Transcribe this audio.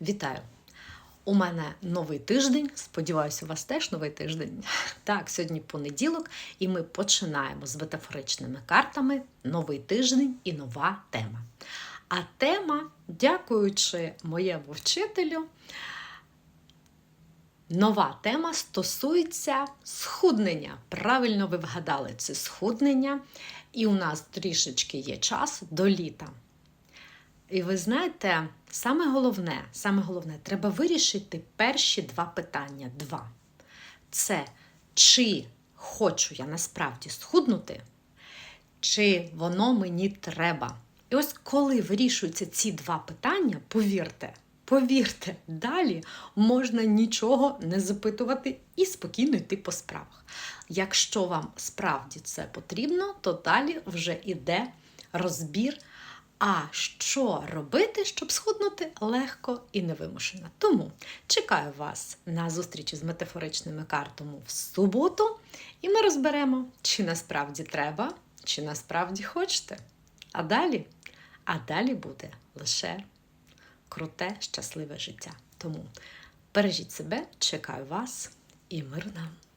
Вітаю! У мене новий тиждень. Сподіваюся, у вас теж новий тиждень. Так, сьогодні понеділок, і ми починаємо з метафоричними картами новий тиждень і нова тема. А тема, дякуючи моєму вчителю, нова тема стосується схуднення. Правильно ви вгадали, це схуднення, і у нас трішечки є час до літа. І ви знаєте, саме головне, саме головне, треба вирішити перші два питання. Два. Це чи хочу я насправді схуднути, чи воно мені треба. І ось коли вирішуються ці два питання, повірте, повірте, далі можна нічого не запитувати і спокійно йти по справах. Якщо вам справді це потрібно, то далі вже йде розбір. А що робити, щоб схуднути легко і невимушено? Тому чекаю вас на зустрічі з метафоричними картами в суботу, і ми розберемо, чи насправді треба, чи насправді хочете. А далі, а далі буде лише круте, щасливе життя. Тому бережіть себе, чекаю вас і мир нам!